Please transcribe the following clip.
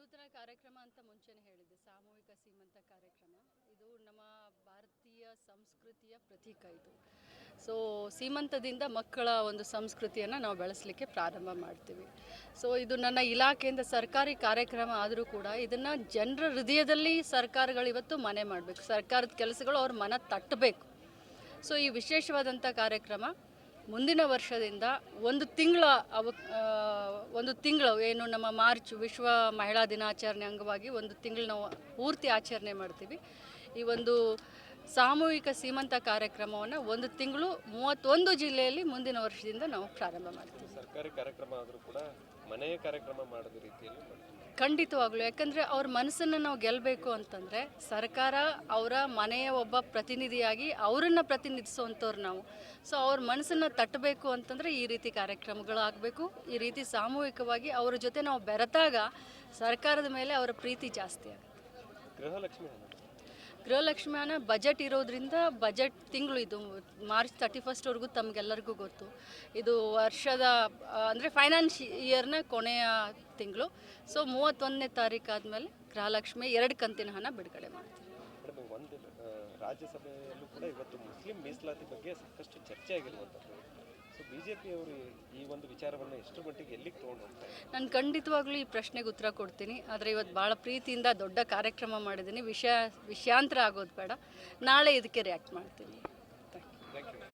ವಿನೂತನ ಕಾರ್ಯಕ್ರಮ ಅಂತ ಮುಂಚೆನೇ ಹೇಳಿದ್ದೆ, ಸಾಮೂಹಿಕ ಸೀಮಂತ ಕಾರ್ಯಕ್ರಮ. ಇದು ನಮ್ಮ ಭಾರತೀಯ ಸಂಸ್ಕೃತಿಯ ಪ್ರತೀಕ ಇದು. ಸೊ ಸೀಮಂತದಿಂದ ಮಕ್ಕಳ ಒಂದು ಸಂಸ್ಕೃತಿಯನ್ನು ನಾವು ಬೆಳೆಸಲಿಕ್ಕೆ ಪ್ರಾರಂಭ ಮಾಡ್ತೀವಿ. ಸೊ ಇದು ನನ್ನ ಇಲಾಖೆಯಿಂದ ಸರ್ಕಾರಿ ಕಾರ್ಯಕ್ರಮ ಆದರೂ ಕೂಡ ಇದನ್ನು ಜನರ ಹೃದಯದಲ್ಲಿ ಸರ್ಕಾರಗಳು ಇವತ್ತು ಮನೆ ಮಾಡಬೇಕು. ಸರ್ಕಾರದ ಕೆಲಸಗಳು ಅವ್ರ ಮನ ತಟ್ಟಬೇಕು. ಸೊ ಈ ವಿಶೇಷವಾದಂಥ ಕಾರ್ಯಕ್ರಮ ಮುಂದಿನ ವರ್ಷದಿಂದ ಒಂದು ತಿಂಗಳ ಅವ ಒಂದು ತಿಂಗಳು, ಏನು ನಮ್ಮ ಮಾರ್ಚ್ ವಿಶ್ವ ಮಹಿಳಾ ದಿನಾಚರಣೆ ಅಂಗವಾಗಿ ಒಂದು ತಿಂಗಳು ನಾವು ಪೂರ್ತಿ ಆಚರಣೆ ಮಾಡ್ತೀವಿ. ಈ ಒಂದು ಸಾಮೂಹಿಕ ಸೀಮಂತ ಕಾರ್ಯಕ್ರಮವನ್ನು ಒಂದು ತಿಂಗಳು ಮೂವತ್ತೊಂದು ಜಿಲ್ಲೆಯಲ್ಲಿ ಮುಂದಿನ ವರ್ಷದಿಂದ ನಾವು ಪ್ರಾರಂಭ ಮಾಡ್ತೀವಿ. ಸರ್ಕಾರಿ ಕಾರ್ಯಕ್ರಮ ಆದರೂ ಕೂಡ ಮನೆಯ ಕಾರ್ಯಕ್ರಮ ಮಾಡಿದ ರೀತಿಯಲ್ಲಿ ಖಂಡಿತವಾಗ್ಲೂ ಯಾಕಂದರೆ ಅವ್ರ ಮನಸ್ಸನ್ನು ನಾವು ಗೆಲ್ಲಬೇಕು ಅಂತಂದರೆ ಸರ್ಕಾರ ಅವರ ಮನೆಯ ಒಬ್ಬ ಪ್ರತಿನಿಧಿಯಾಗಿ ಅವರನ್ನು ಪ್ರತಿನಿಧಿಸುವಂಥವ್ರು ನಾವು. ಸೊ ಅವ್ರ ಮನಸ್ಸನ್ನು ತಟ್ಟಬೇಕು ಅಂತಂದರೆ ಈ ರೀತಿ ಕಾರ್ಯಕ್ರಮಗಳಾಗಬೇಕು ಈ ರೀತಿ ಸಾಮೂಹಿಕವಾಗಿ ಅವ್ರ ಜೊತೆ ನಾವು ಬೆರೆತಾಗ ಸರ್ಕಾರದ ಮೇಲೆ ಅವರ ಪ್ರೀತಿ ಜಾಸ್ತಿ ಆಗುತ್ತೆ. ಗೃಹಲಕ್ಷ್ಮಿ ಗೃಹಲಕ್ಷ್ಮಿ ಬಜೆಟ್ ಇರೋದ್ರಿಂದ ಬಜೆಟ್ ತಿಂಗಳು ಇದು. ಮಾರ್ಚ್ ತರ್ಟಿ ಫಸ್ಟ್ವರೆಗೂ ತಮಗೆಲ್ಲರಿಗೂ ಗೊತ್ತು. ಇದು ವರ್ಷದ ಅಂದರೆ ಫೈನಾನ್ಶ್ ಇಯರ್ನ ಕೊನೆಯ ತಿಂಗಳು. ಸೊ ಮೂವತ್ತೊಂದನೇ ತಾರೀಕು ಆದಮೇಲೆ ಗೃಹಲಕ್ಷ್ಮಿ ಎರಡು ಕಂತಿನ ಹಣ ಬಿಡುಗಡೆ ಮಾಡ್ತೀವಿ. ರಾಜ್ಯಸಭೆಯಲ್ಲೂ ಕೂಡ ಇವತ್ತು ಮುಸ್ಲಿಂ ಮೀಸಲಾತಿ ಬಗ್ಗೆ ಸಾಕಷ್ಟು ಚರ್ಚೆ ಆಗಿರುವಂಥದ್ದು ಈ ಒಂದು ವಿಚಾರವನ್ನು ಎಷ್ಟು ಮಟ್ಟಿಗೆ ಎಲ್ಲಿಗೆ ತಗೊಂಡು ನಾನು ಖಂಡಿತವಾಗ್ಲೂ ಈ ಪ್ರಶ್ನೆಗೆ ಉತ್ತರ ಕೊಡ್ತೀನಿ. ಆದರೆ ಇವತ್ತು ಭಾಳ ಪ್ರೀತಿಯಿಂದ ದೊಡ್ಡ ಕಾರ್ಯಕ್ರಮ ಮಾಡಿದ್ದೀನಿ. ವಿಷಯ ವಿಷಯಾಂತರ ಆಗೋದು ಬೇಡ. ನಾಳೆ ಇದಕ್ಕೆ ರಿಯಾಕ್ಟ್ ಮಾಡ್ತೀನಿ.